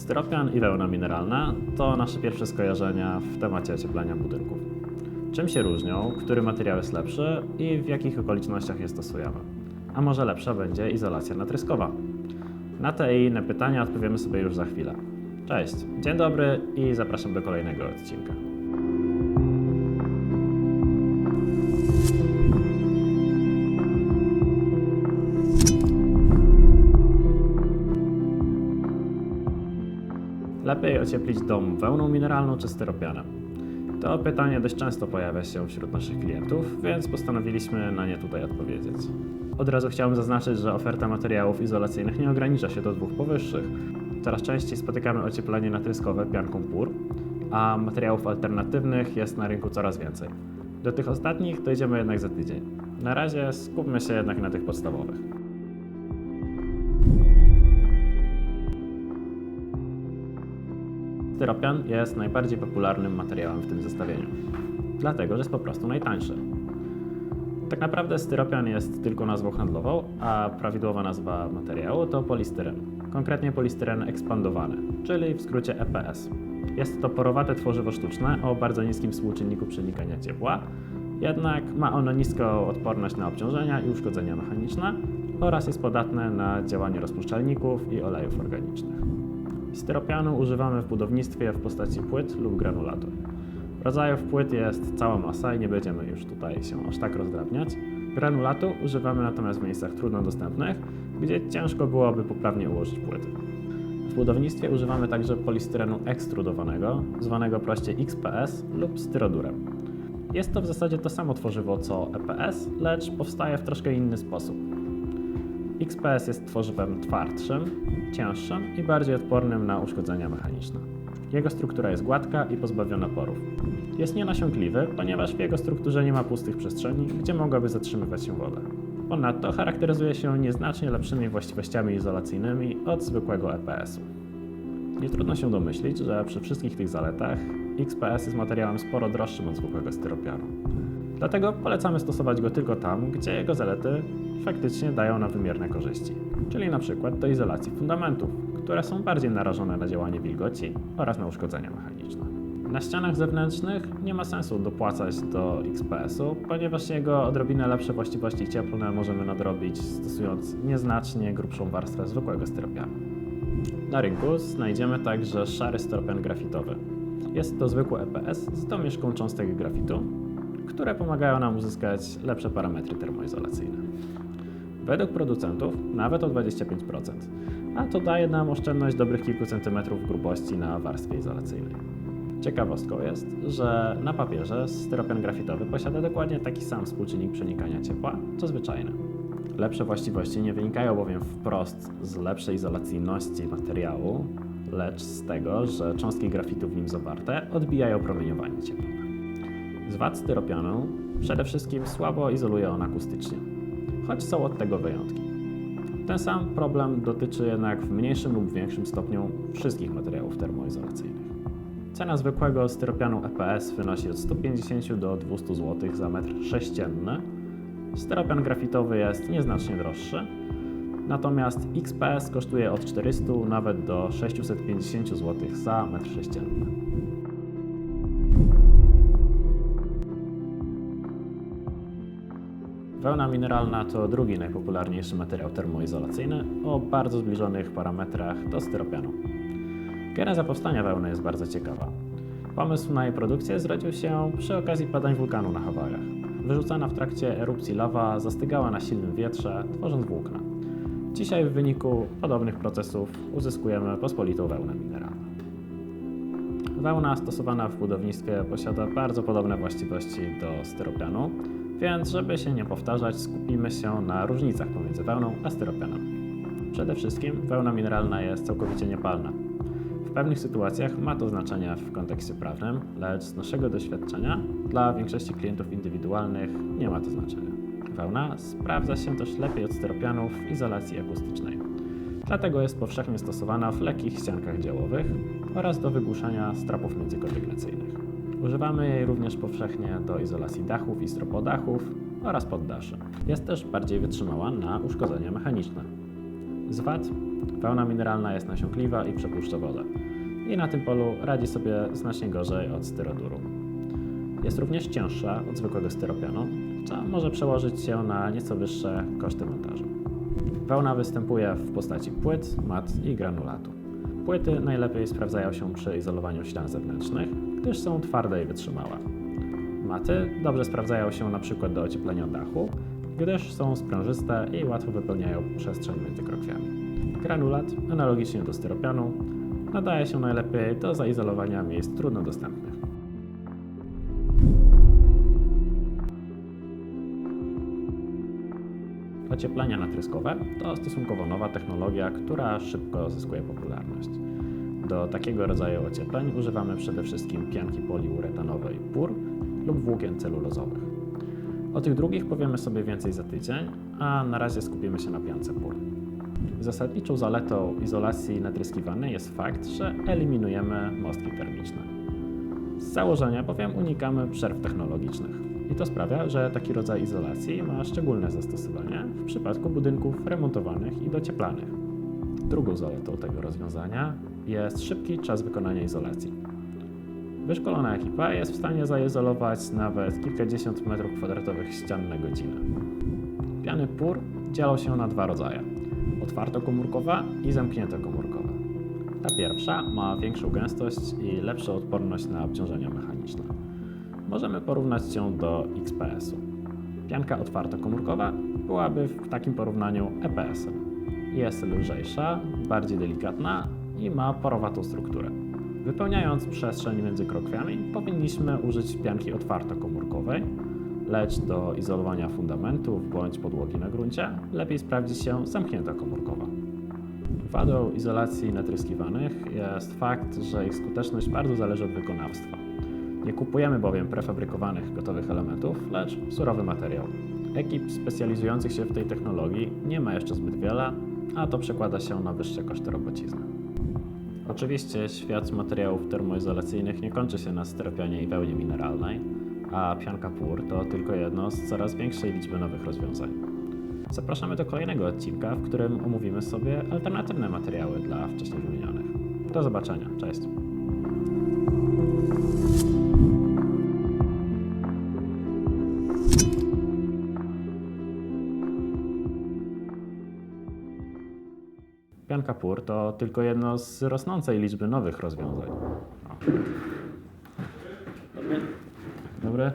Styropian i wełna mineralna to nasze pierwsze skojarzenia w temacie ocieplenia budynków. Czym się różnią, który materiał jest lepszy i w jakich okolicznościach je stosujemy? A może lepsza będzie izolacja natryskowa? Na te i inne pytania odpowiemy sobie już za chwilę. Cześć, dzień dobry i zapraszam do kolejnego odcinka. Lepiej ocieplić dom wełną mineralną czy styropianem? To pytanie dość często pojawia się wśród naszych klientów, więc postanowiliśmy na nie tutaj odpowiedzieć. Od razu chciałbym zaznaczyć, że oferta materiałów izolacyjnych nie ogranicza się do dwóch powyższych. Coraz częściej spotykamy ocieplenie natryskowe pianką PUR, a materiałów alternatywnych jest na rynku coraz więcej. Do tych ostatnich dojdziemy jednak za tydzień. Na razie skupmy się jednak na tych podstawowych. Styropian jest najbardziej popularnym materiałem w tym zestawieniu, dlatego że jest po prostu najtańszy. Tak naprawdę styropian jest tylko nazwą handlową, a prawidłowa nazwa materiału to polistyren, konkretnie polistyren ekspandowany, czyli w skrócie EPS. Jest to porowate tworzywo sztuczne o bardzo niskim współczynniku przenikania ciepła, jednak ma ono niską odporność na obciążenia i uszkodzenia mechaniczne oraz jest podatne na działanie rozpuszczalników i olejów organicznych. Styropianu używamy w budownictwie w postaci płyt lub granulatu. Rodzajów płyt jest cała masa i nie będziemy już tutaj się aż tak rozdrabniać. Granulatu używamy natomiast w miejscach trudno dostępnych, gdzie ciężko byłoby poprawnie ułożyć płyty. W budownictwie używamy także polistyrenu ekstrudowanego, zwanego proście XPS lub styrodurem. Jest to w zasadzie to samo tworzywo co EPS, lecz powstaje w troszkę inny sposób. XPS jest tworzywem twardszym, cięższym i bardziej odpornym na uszkodzenia mechaniczne. Jego struktura jest gładka i pozbawiona porów. Jest nienasiąkliwy, ponieważ w jego strukturze nie ma pustych przestrzeni, gdzie mogłaby zatrzymywać się woda. Ponadto charakteryzuje się nieznacznie lepszymi właściwościami izolacyjnymi od zwykłego EPS-u. Nie trudno się domyślić, że przy wszystkich tych zaletach XPS jest materiałem sporo droższym od zwykłego styropianu. Dlatego polecamy stosować go tylko tam, gdzie jego zalety faktycznie dają nam wymierne korzyści, czyli na przykład do izolacji fundamentów, które są bardziej narażone na działanie wilgoci oraz na uszkodzenia mechaniczne. Na ścianach zewnętrznych nie ma sensu dopłacać do XPS-u, ponieważ jego odrobinę lepsze właściwości cieplne możemy nadrobić stosując nieznacznie grubszą warstwę zwykłego styropianu. Na rynku znajdziemy także szary styropian grafitowy. Jest to zwykły EPS z domieszką cząstek grafitu, które pomagają nam uzyskać lepsze parametry termoizolacyjne. Według producentów nawet o 25%, a to daje nam oszczędność dobrych kilku centymetrów grubości na warstwie izolacyjnej. Ciekawostką jest, że na papierze styropian grafitowy posiada dokładnie taki sam współczynnik przenikania ciepła, co zwyczajny. Lepsze właściwości nie wynikają bowiem wprost z lepszej izolacyjności materiału, lecz z tego, że cząstki grafitu w nim zawarte odbijają promieniowanie cieplne. Z wad styropianu przede wszystkim słabo izoluje on akustycznie, choć są od tego wyjątki. Ten sam problem dotyczy jednak w mniejszym lub większym stopniu wszystkich materiałów termoizolacyjnych. Cena zwykłego styropianu EPS wynosi od 150 do 200 zł za metr sześcienny. Styropian grafitowy jest nieznacznie droższy, natomiast XPS kosztuje od 400 nawet do 650 zł za metr sześcienny. Wełna mineralna to drugi najpopularniejszy materiał termoizolacyjny o bardzo zbliżonych parametrach do styropianu. Geneza powstania wełny jest bardzo ciekawa. Pomysł na jej produkcję zrodził się przy okazji padań wulkanu na Hawajach. Wyrzucana w trakcie erupcji lawa zastygała na silnym wietrze, tworząc włókna. Dzisiaj w wyniku podobnych procesów uzyskujemy pospolitą wełnę mineralną. Wełna stosowana w budownictwie posiada bardzo podobne właściwości do styropianu, więc żeby się nie powtarzać, skupimy się na różnicach pomiędzy wełną a styropianem. Przede wszystkim wełna mineralna jest całkowicie niepalna. W pewnych sytuacjach ma to znaczenie w kontekście prawnym, lecz z naszego doświadczenia dla większości klientów indywidualnych nie ma to znaczenia. Wełna sprawdza się też lepiej od styropianu w izolacji akustycznej. Dlatego jest powszechnie stosowana w lekkich ściankach działowych oraz do wygłuszania strapów międzykondygnacyjnych. Używamy jej również powszechnie do izolacji dachów i stropodachów oraz poddaszy. Jest też bardziej wytrzymała na uszkodzenia mechaniczne. Z wad Wełna mineralna jest nasiąkliwa i przepuszcza wodę. I na tym polu radzi sobie znacznie gorzej od styroduru. Jest również cięższa od zwykłego styropianu, co może przełożyć się na nieco wyższe koszty montażu. Wełna występuje w postaci płyt, mat i granulatu. Płyty najlepiej sprawdzają się przy izolowaniu ścian zewnętrznych, gdyż są twarde i wytrzymałe. Maty dobrze sprawdzają się przykład do ocieplenia dachu, gdyż są sprężyste i łatwo wypełniają przestrzeń między krokwiami. Granulat, analogicznie do styropianu, nadaje się najlepiej do zaizolowania miejsc trudno dostępnych. Ocieplenia natryskowe to stosunkowo nowa technologia, która szybko zyskuje popularność. Do takiego rodzaju ociepleń używamy przede wszystkim pianki poliuretanowej PUR lub włókien celulozowych. O tych drugich powiemy sobie więcej za tydzień, a na razie skupimy się na piance PUR. Zasadniczą zaletą izolacji natryskiwanej jest fakt, że eliminujemy mostki termiczne. Z założenia bowiem unikamy przerw technologicznych. I to sprawia, że taki rodzaj izolacji ma szczególne zastosowanie w przypadku budynków remontowanych i docieplanych. Drugą zaletą tego rozwiązania jest szybki czas wykonania izolacji. Wyszkolona ekipa jest w stanie zaizolować nawet kilkadziesiąt metrów kwadratowych ścian na godzinę. Piany PUR dzielą się na dwa rodzaje: otwartokomórkowa i zamkniętokomórkowa. Ta pierwsza ma większą gęstość i lepszą odporność na obciążenia mechaniczne. Możemy porównać ją do XPS-u. Pianka otwartokomórkowa byłaby w takim porównaniu EPS-em. Jest lżejsza, bardziej delikatna i ma porowatą strukturę. Wypełniając przestrzeń między krokwiami, powinniśmy użyć pianki otwartokomórkowej, lecz do izolowania fundamentów bądź podłogi na gruncie lepiej sprawdzi się zamknięta komórkowa. Wadą izolacji natryskiwanych jest fakt, że ich skuteczność bardzo zależy od wykonawstwa. Nie kupujemy bowiem prefabrykowanych gotowych elementów, lecz surowy materiał. Ekip specjalizujących się w tej technologii nie ma jeszcze zbyt wiele, a to przekłada się na wyższe koszty robocizny. Oczywiście świat materiałów termoizolacyjnych nie kończy się na styropianie i wełnie mineralnej, a pianka PUR to tylko jedno z coraz większej liczby nowych rozwiązań. Zapraszamy do kolejnego odcinka, w którym omówimy sobie alternatywne materiały dla wcześniej wymienionych. Do zobaczenia, cześć! Pianka PUR to tylko jedno z rosnącej liczby nowych rozwiązań. O. Dobry. Dobry.